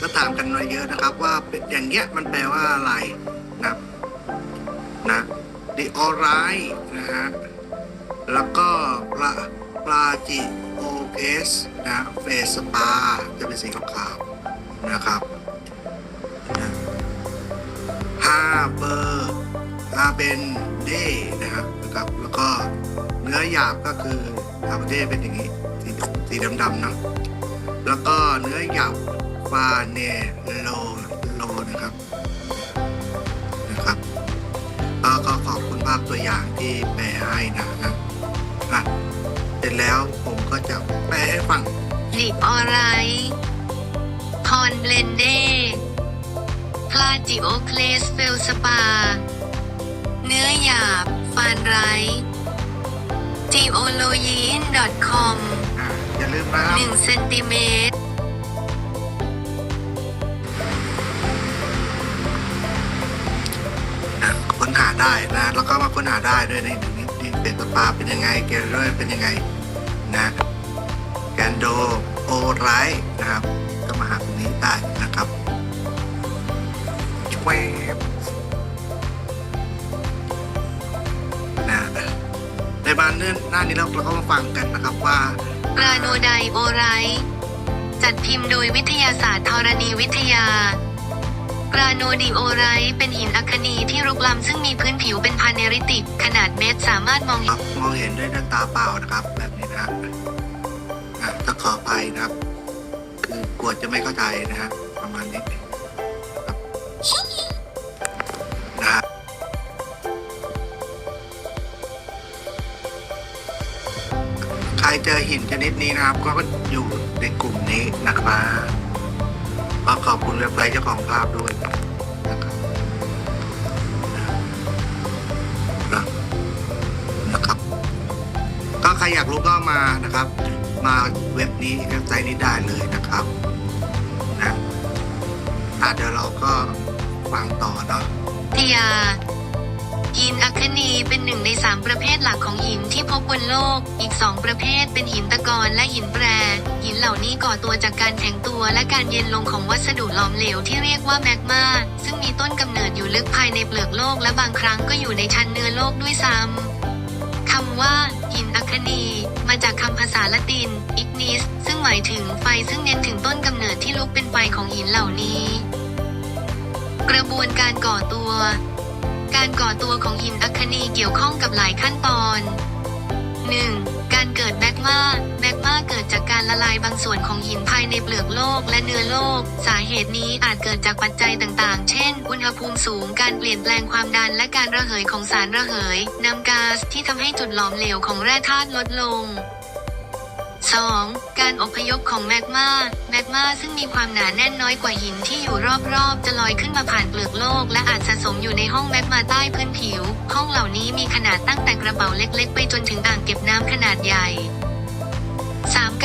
ก็ถามกันมาเยอะนะครับ ว่าอย่างเงี้ยมันแปลว่าอะไรนะครับนะดิออไรนะฮะแล้วก็ปลาปลาจิโอเกสนะเฟสปาจะเป็นสีขาวๆนะครับนะฮาเบอร์ฮาเบนเดนะครับนะครับ แล้วก็เนื้อหยาบก็คือฮาเบนเดเป็นอย่างนี้สีสีดำๆนะแล้วก็เนื้อหยาบ ฟาเนโลโลนะครับนะครับก็ก็ขอบคุณภาพตัวอย่างที่แปลให้นะนะอะเสร็จแล้วผมก็จะแปลให้ฟังดิออไรพอนเบลนเดพลาจิโอเคลสเฟลสปา เนื้อหยาบฟานไรจีโอโลยีน .com อะอย่าลืมนะครับ1เซนติเมตร ได้นะแล้วก็มาค้นหาได้ด้วยในนี้นี่เป็นสปาเป็นยังไงเกลเลอร์เป็นยังไงนะแกนโดโอไรนะครับ ก็มาหาตรงนี้ได้นะครับแวบนะในบ้านเนื่อหน้านี้เราเราก็มาฟังกันนะครับว่ากราโนไดโอไรต์จัดพิมพ์โดยวิทยาศาสตร์ธรณีวิทยา กราโนดิโอไรเป็นหินอัคนีที่รุกล้ำซึ่งมีพื้นผิวเป็นพาเนริติก ขนาดเม็ดสามารถมองคเห็รันบมองเห็นด้วยด้วยตาเปล่านะครับ แบบนี้นะครับอะต้องขออภัยนะครับ คือกลัวจะไม่เข้าใจนะฮะประมาณนี้ครับใครเจอหินชนิดนี้นะครับ ก็อยู่ในกลุ่มนี้นะครับ ก็ขอบคุณเว็บไซต์เจ้าของภาพด้วยนะครับนะครับ ก็ใครอยากรู้ก็มานะครับ มาเว็บนี้เว็บไซต์นี้ได้เลยนะครับนะอะเดี๋ยวเราก็ฟังต่อเนาะวิทยาหินอัคนีเป็นหนึ่งในสามประเภทหลักของหินที่ พบบนโลก อีกสองประเภทเป็นหินตะกอนและหินแปร หินเหล่านี้ก่อตัวจากการแข็งตัวและการเย็นลงของวัสดุหลอมเหลวที่เรียกว่าแมกมาซึ่งมีต้นกำเนิดอยู่ลึกภายในเปลือกโลกและบางครั้งก็อยู่ในชั้นเนื้อโลกด้วยซ้ำคำว่า หินอัคนี มาจากคำภาษาละติน ignis ซึ่งหมายถึงไฟซึ่งเน้นถึงต้นกำเนิดที่ลุกเป็นไฟของหินเหล่านี้ กระบวนการก่อตัว การก่อตัวของหินอัคนีเกี่ยวข้องกับหลายขั้นตอน 1. การเกิดแมกมาแมกมาเกิดจากการละลายบางส่วนของหินภายในเปลือกโลกและเนื้อโลก สาเหตุนี้อาจเกิดจากปัจจัยต่างๆ เช่น อุณหภูมิสูง การเปลี่ยนแปลงความดันและการระเหยของสารระเหยนำก๊าซที่ทำให้จุดหลอมเหลวของแร่ธาตุลดลง 2. การอพยพของแมกมาแมกมาซึ่งมีความหนาแน่นน้อยกว่าหินที่อยู่รอบๆ จะลอยขึ้นมาผ่านเปลือกโลก และอาจสะสมอยู่ในห้องแมกมาใต้พื้นผิว ห้องเหล่านี้มีขนาดตั้งแต่กระเป๋าเล็กๆ ไปจนถึงอ่างเก็บน้ำขนาดใหญ่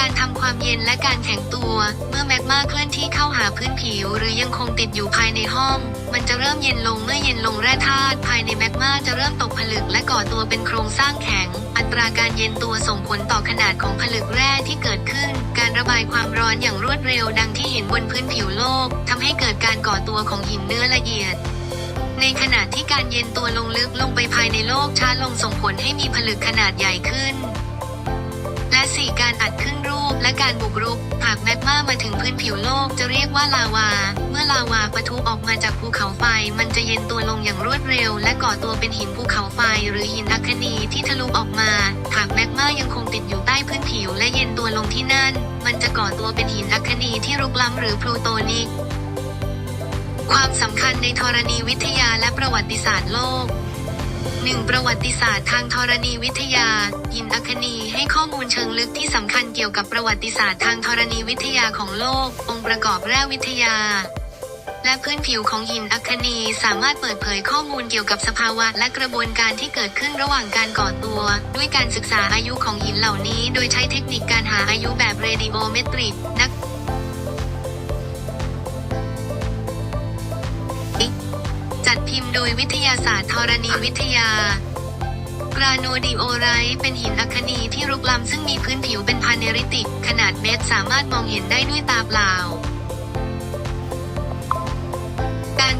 การทำความเย็นและการแข็งตัว เมื่อแมกมาเคลื่อนที่เข้าหาพื้นผิว หรือยังคงติดอยู่ภายในห้อง มันจะเริ่มเย็นลงเมื่อเย็นลงแร่ธาตุภายในแมกมาจะเริ่มตกผลึกและก่อตัวเป็นโครงสร้างแข็ง อัตราการเย็นตัวส่งผลต่อขนาดของผลึกแร่ที่เกิดขึ้น การระบายความร้อนอย่างรวดเร็วดังที่เห็นบนพื้นผิวโลกทำให้เกิดการก่อตัวของหินเนื้อละเอียดในขณะที่การเย็นตัวลงลึกลงไปภายในโลกช้าลงส่งผลให้มีผลึกขนาดใหญ่ขึ้น และ 4 การอัดขึ้นรูปและการบุกรุก หากแมกมามาถึงพื้นผิวโลกจะเรียกว่าลาวา เมื่อลาวาปะทุออกมาจากภูเขาไฟ มันจะเย็นตัวลงอย่างรวดเร็ว และก่อตัวเป็นหินภูเขาไฟหรือหินอัคนีที่ทะลุออกมา หากแมกมายังคงติดอยู่ใต้พื้นผิวและเย็นตัวลงที่นั่น มันจะก่อตัวเป็นหินอัคนีที่รุกล้ำหรือพลูโตนิก ความสำคัญในธรณีวิทยาและประวัติศาสตร์โลก 1. ประวัติศาสตร์ทางธรณีวิทยาหินอัคนีให้ข้อมูลเชิงลึกที่สำคัญเกี่ยวกับประวัติศาสตร์ทางธรณีวิทยาของโลก องค์ประกอบแร่วิทยา และพื้นผิวของหินอัคนีสามารถเปิดเผยข้อมูลเกี่ยวกับสภาวะและกระบวนการที่เกิดขึ้นระหว่างการก่อตัว ด้วยการศึกษาอายุของหินเหล่านี้ โดยใช้เทคนิคการหาอายุแบบเรดิโอเมตริกนัก โดยวิทยาศาสตร์ธรณีวิทยากราโนดิโอไรต์เป็นหินอัคนีที่รุกล้ำซึ่งมีพื้นผิวเป็นพาเนริติก ขนาดเม็ดสามารถมองเห็นได้ด้วยตาเปล่า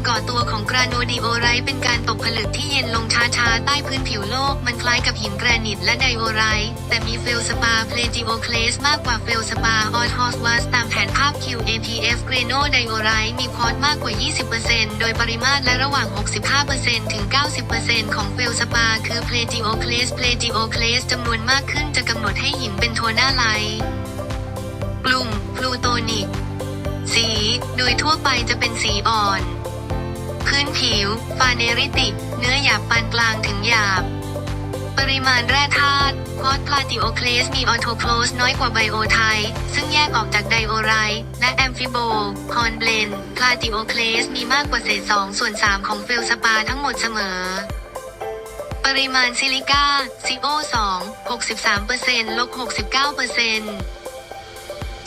ก่อตัวของกราโนดิโอไรเป็นการตกผลึกที่เย็นลงช้าๆ ใต้พื้นผิวโลก มันคล้ายกับหินแกรนิตและไดโอไรแต่มีเฟลสปาเพลจิโอเคลสมากกว่าเฟลสปาออทอสวัสตามแผนภาพ QAPF เกรโนไดโอไรมีควอตมากกว่า 20%โดยปริมาตรและระหว่าง 65%ถึง 90%ของเฟลสปา คือเพลจิโอเคลสเพลจิโอเคลสจำนวนมากขึ้นจะกำหนดให้หินเป็นโทน่าไลกลุ่มพลูโตนิกสี โดยทั่วไปจะเป็นสีอ่อน พื้นผิว ฟาเนริติก เนื้อหยาบปานกลางถึงหยาบ ปริมาณแร่ธาตุควอตพลาติโอเคลสมีออโทโคลสน้อยกว่าไบโอไทซึ่งแยกออกจากไดโอไรและแอมฟิโบฮอนเบลนพลาติโอเคลสมีมากกว่าเศษ2ส่วน 3 ของเฟลสปาทั้งหมดเสมอ ปริมาณซิลิก้า CO2 63%ลบ69%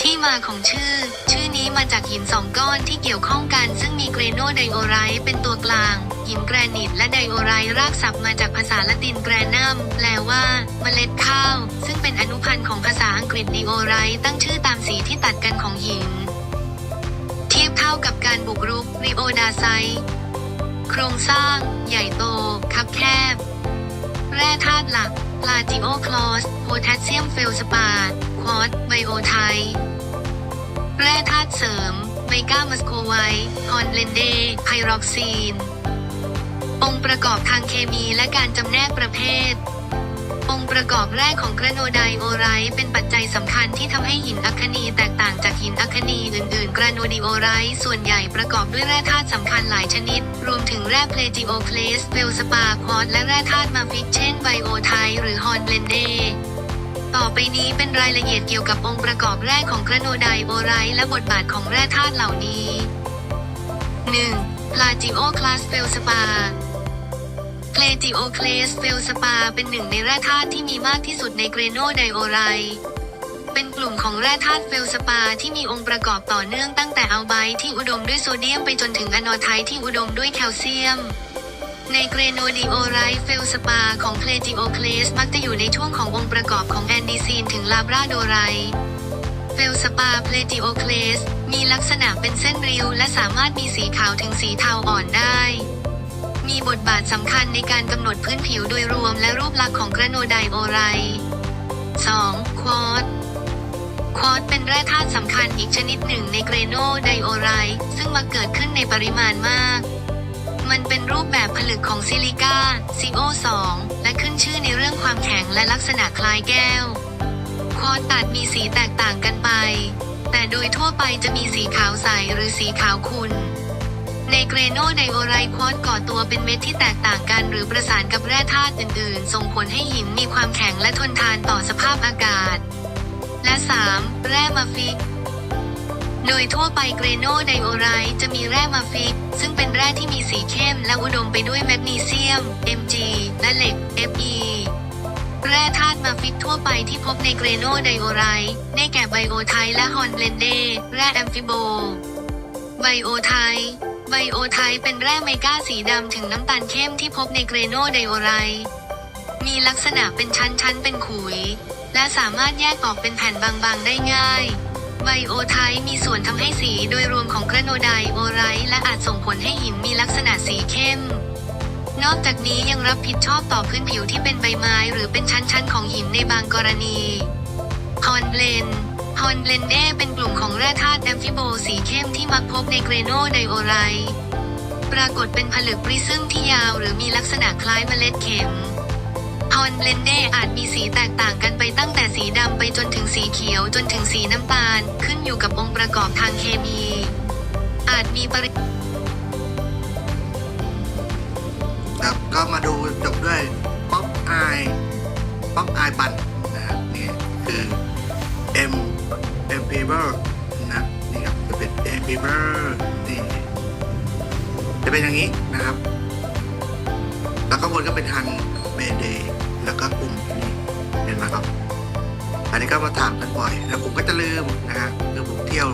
ที่มาของชื่อ ชื่อนี้มาจากหินสองก้อนที่เกี่ยวข้องกัน ซึ่งมีเกรโนไดโอไรต์เป็นตัวกลาง หินแกรนิตและไดโอไรต์รากศัพท์มาจากภาษาละตินแกรนัมแปลว่า เมล็ดข้าว ซึ่งเป็นอนุพันธ์ของภาษาอังกฤษดิโอไรต์ตั้งชื่อตามสีที่ตัดกันของหิน เทียบเท่ากับการบุกรุกริโอดาไซโครงสร้าง ใหญ่โต คับแคบ แร่ธาตุหลัก ลาติโอคลอส โพแทสเซียมเฟลสปาร์ควอตไบโอไท แร่ธาตุเสริม ไมก้ามัสโคไวท์ฮอนเลนเดไพรอกซีน องค์ประกอบทางเคมีและการจำแนกประเภท องค์ประกอบแรกของกระโนไดโอไรต์เป็นปัจจัยสำคัญที่ทำให้หินอัคนีแตกต่างจากหินอัคนีอื่นๆ กราโนดิโอไรต์ส่วนใหญ่ประกอบด้วยแร่ธาตุสำคัญหลายชนิด รวมถึงแร่เพลจิโอเคลสเฟลสปาควอตและแร่ธาตุมาฟิกเช่นไบโอไทหรือฮอนเลนเด ต่อไปนี้เป็นรายละเอียดเกี่ยวกับองค์ประกอบแรกของกระโนไดโอไรและบทบาทของแร่ธาตุเหล่านี้ 1. พลาจิโอคลาสเฟลสปาเพลจิโอเคลสเฟลสปาเป็นหนึ่งในแร่ธาตุที่มีมากที่สุดในเกรโนไดโอไรเป็นกลุ่มของแร่ธาตุเฟลสปาที่มีองค์ประกอบต่อเนื่องตั้งแต่อัลไบที่อุดมด้วยโซเดียมไปจนถึงอะโนไทที่อุดมด้วยแคลเซียม ในเกรโนดิโอไรเฟลสปาของเพลจิโอเคลสมักจะอยู่ในช่วงขององค์ประกอบของแอนดีซีนถึงลาบราโดไรเฟลสปาเพลจิโอเคลสมีลักษณะเป็นเส้นริ้วและสามารถมีสีขาวถึงสีเทาอ่อนได้ มีบทบาทสำคัญในการกำหนดพื้นผิวโดยรวมและรูปลักษณ์ของกระโนไดโอไร 2. ควอตควอตเป็นแร่ธาตุสำคัญอีกชนิดหนึ่งในเกรโนไดโอไร ซึ่งมักเกิดขึ้นในปริมาณมาก มันเป็นรูปแบบผลึกของซิลิก้า CO2 และขึ้นชื่อในเรื่องความแข็งและลักษณะคล้ายแก้ว ควอตซ์ตัดมีสีแตกต่างกันไป แต่โดยทั่วไปจะมีสีขาวใสหรือสีขาวขุ่นในเกรโนไดโอไรควอต์ก่อตัวเป็นเม็ดที่แตกต่างกันหรือประสานกับแร่ธาตุอื่น ๆ ส่งผลให้หินมีความแข็งและทนทานต่อสภาพอากาศ และ 3. แร่มาฟิก โดยทั่วไปเกรโนไดโอไรจะมีแร่มาฟิก ซึ่งเป็นแร่ที่มีสีเข้มและอุดมไปด้วยแมกนีเซียม Mg และเหล็ก Fe แร่ธาตุมาฟิกทั่วไปที่พบในเกรโนไดโอไรได้แก่ไบโอไทและฮอนเบลนเด แร่แอมฟิโบ ไบโอไทไบโอไทเป็นแร่เมก้าสีดำถึงน้ำตาลเข้มที่พบในเกรโนไดโอไรมีลักษณะเป็นชั้นๆเป็นขุย และสามารถแยกออกเป็นแผ่นบางๆได้ง่าย ไบโอไทต์มีส่วนทำให้สีโดยรวมของกระโนไดโอไรต์และอาจส่งผลให้หินมีลักษณะสีเข้ม นอกจากนี้ยังรับผิดชอบต่อพื้นผิวที่เป็นใบไม้หรือเป็นชั้นๆของหินในบางกรณีฮอนเบลนฮอนเบลนเดเป็นกลุ่มของแร่ธาตุแอมฟิโบสีเข้มที่มักพบในเกรโนไดโอไรต์ปรากฏเป็นผลึกปริซึมที่ยาวหรือมีลักษณะคล้ายเมล็ดเข็ม ฮอนเบลนเดอาจมีสีแตกต่างกันไปตั้งแต่สีดำไปจนถึงสีเขียวจนถึงสีน้ำตาล ขึ้นอยู่กับองค์ประกอบทางเคมี อาจมีปริครับก็มาดูจบด้วยป๊อปไอป๊อปไอบันนะครับนี่คือ M M paper นะนี่ครับจะเป็น M paper นี่จะเป็นอย่างนี้นะครับ แล้วก็บนก็เป็นฮันเมเดย์ แล้วก็กลุ่มนี้เห็นไหมครับ อันนี้ก็มาถามกันบ่อย แล้วผมก็จะลืมนะฮะคือผมเที่ยว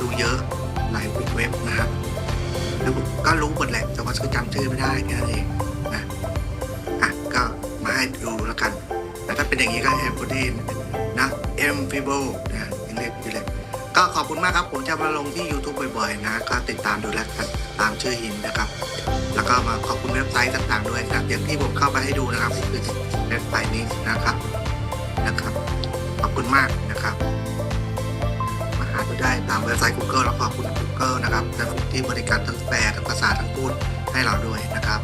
ดูเยอะหลายเว็บนะครับแล้วผมก็รู้หมดแหละแต่ว่าก็จำชื่อไม่ได้แค่นั้นเองนะอะก็มาให้ดูแล้วกันแต่ถ้าเป็นอย่างนี้ก็แอมโพดีนนะเอ็มฟิโบนะ ก็ขอบคุณมากครับ ผมจะมาลงที่ YouTube บ่อยๆ นะก็ติดตามดูแลกันตามชื่อหินนะครับ แล้วก็มาขอบคุณเว็บไซต์ต่างๆด้วยนะครับ อย่างที่ผมเข้าไปให้ดูนะครับคือเว็บไซต์นี้นะครับนะครับ ขอบคุณมากนะครับ มาหาดูได้ตามเว็บไซต์ Google แล้วขอบคุณ Google นะครับที่บริการทั้งแปลทั้งภาษาทั้งพูดให้เราด้วยนะครับ